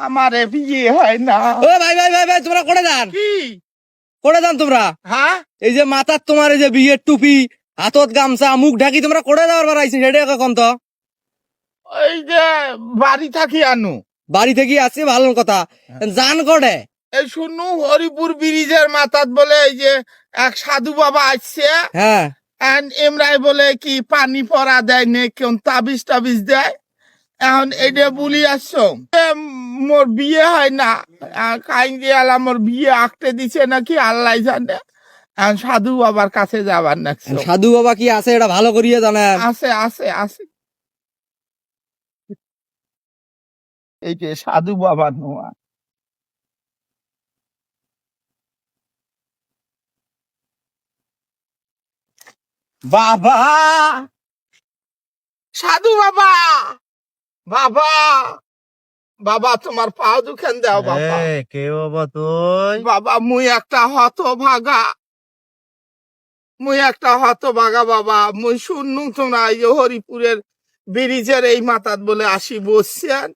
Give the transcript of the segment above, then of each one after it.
আমার বিয়ে হয় না। ও ভাই ভাই ভাই ভাই তোমরা করে যান? কি? করে যান তোমরা? হ্যাঁ? এই যে মাথার তোমার এই যে বিয়ের টুপি হাতত গামছা মুখ ঢাকি তোমরা করে যাওয়ার বার আইছে সেটা কখন তো? ওই যে বাড়ি থাকি আনু। বাড়ি থেকে আসছে ভালো কথা। জান করে এই শুনু হরিপুর ব্রিজের মাথাত বলে এই যে এক সাধু বাবা আসছে। হ্যাঁ। এমরাই বলে কি পানি পরা দেয় নে কেউ তাবিজ টাবিজ দেয়? এখন এইটা বলি আসছো মোর বিয়ে হয় না। কাইন দিয়ে আলা মোর বিয়ে আঁকতে দিছে নাকি আল্লাহ জানে। সাধু বাবার কাছে যাবার সাধু বাবা কি আছে এটা ভালো করিয়ে জানেন আছে আছে আছে। এই যে সাধু বাবার নোয়া বাবা! সাধু বাবা! বাবা বাবা তোমার পা দুখান দাও বাবা। কে বাবা তুই? বাবা মুই একটা হত ভাগা মুই একটা হত ভাগা বাবা। মুই শুননু তোমরা এই হরিপুরের ব্রিজের এই মাথাত বলে আসি বসছেন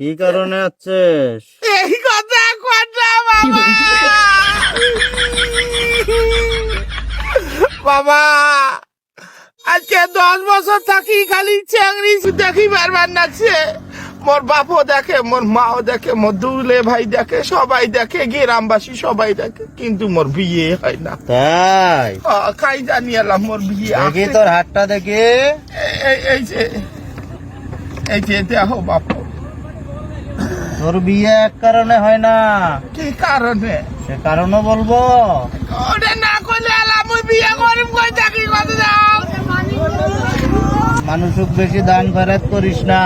কি কারণে আছিস এই কথা কথা বাবা। বাবা আজকে দশ বছর থাকি খালি চেংড়ি দেখি বারবার নাচছে। মোর বাপও দেখে মোর মাও দেখে মোর দুলে ভাই দেখে সবাই দেখে গ্রামবাসী সবাই দেখে কিন্তু মোর বিয়ে হয় না। তাই? খাই জানি এলাম মোর বিয়ে দেখি তোর হাতটা দেখি। এই- যে এই যে দেখো বাপ। তোর বিয়ে এক কারণে হয় না। কি কারণে? সে কারণও বলব। ওরে না করলে এলাম ওই বিয়ে করিম কই দেখি কত যাও মানুষক বেশি দান খরচ করিস না।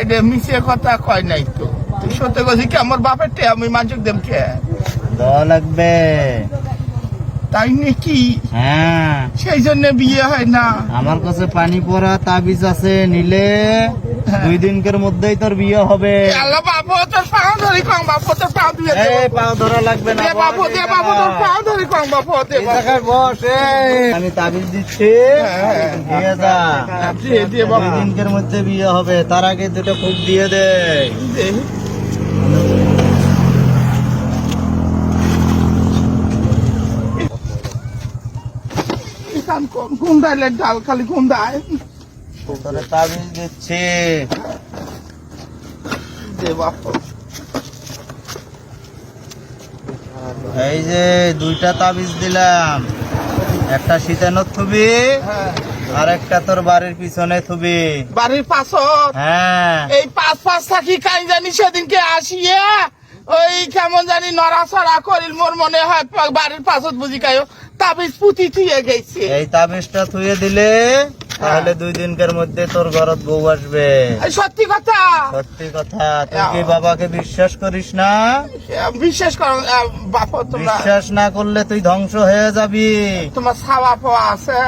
এটা মিশে কথা কয় নাই তো। তুই সত্যি কথা কি আমার বাপের টে আমি মানুষ দেম কে? দেওয়া লাগবে। তাই নাকি? হ্যাঁ। সেই জন্য বিয়ে হয় না। আমার কাছে পানি পড়া তাবিজ আছে নিলে দুই দিনকের মধ্যেই তোর বিয়ে হবে। আল্লাহ বাবু তোর পাও ধরি কম বাবু তোর পাও দিয়ে দে। পাও ধরা লাগবে না বাবু দে বাবু তোর পাও ধরি কম বাবু দে এই বাবু। জায়গায় বস আমি তাবিজ দিচ্ছি। দিয়ে দিয়ে দিয়ে দিনকের মধ্যে বিয়ে হবে তার আগে দুটো ফুক দিয়ে দে দে। কোন গুন্দাইলে ডাল খালি গুন্দায় তোরে তাবিজ দিচ্ছি। এই যে দুইটা তাবিজ দিলাম একটা শীতানোর হ্যাঁ। আর একটা তোর বাড়ির পিছনে থুবি। বাড়ির পাশত? হ্যাঁ। এই পাঁচ পাঁচ থাকি কাই জানি সেদিনকে আসিয়ে ওই কেমন জানি নড়াচড়া করিল মোর মনে হয় বাড়ির পাশত বুঝি কায়ো তাবিজ পুঁতি থুয়ে গেছে। এই তাবিজটা থুয়ে দিলে তাহলে দুই দিনকার মধ্যে তোর ঘরত বউ আসবে। সত্যি কথা? সত্যি কথা। তুই কি বাবাকে বিশ্বাস করিস না? বিশ্বাস করো বাপ বিশ্বাস না করলে তুই ধ্বংস হয়ে যাবি। তোমার ছাওয়া পাওয়া আছে?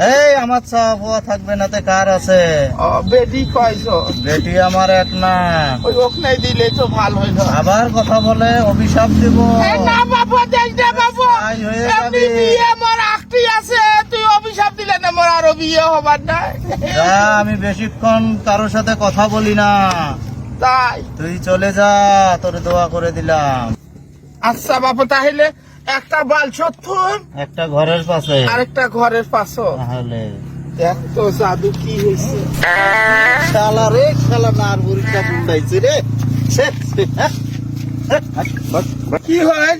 এই আমার চাওয়া পাওয়া থাকবে না তে কার আছে? বেডি কয়ছো বেটি আমার এক না। ওই ওখানে দিলে তো ভালো হইল। আবার কথা বলে অভিশাপ দেব। এই না বাবু দেখ দে বাবু। হয়ে এমনি যাবে। বিয়ে মোর আখটি আছে তুই অভিশাপ দিলে না মোর আরও বিয়ে হবার নাই যা, আমি বেশিক্ষণ কারোর সাথে কথা বলি না। তাই। তুই চলে যা তোর দোয়া করে দিলাম। আচ্ছা বাবু তাহলে একটা বাল সত্তর একটা ঘরের পাশে। আরেকটা ঘরের পাশে। তাহলে। দেখ তো জাদু কি হয়েছে। শালা রে শালা রে? কি হয়?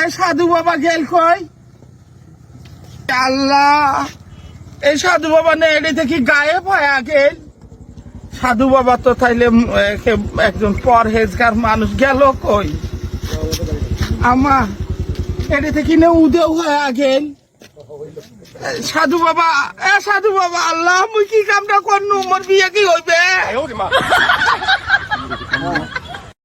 এ সাধু বাবা গেল কই? আল্লাহ এই সাধু বাবা না এড়ে থেকে গায়েব হয় আগে সাধু বাবা তো তাইলে একজন পরহেজগার মানুষ গেল কই? আমা এটা থেকে না উদেও হয় আগেন সাধু বাবা, এ সাধু বাবা, আল্লাহ, মুই কি কামটা করনু? মোর বিয়ে কি হইবে?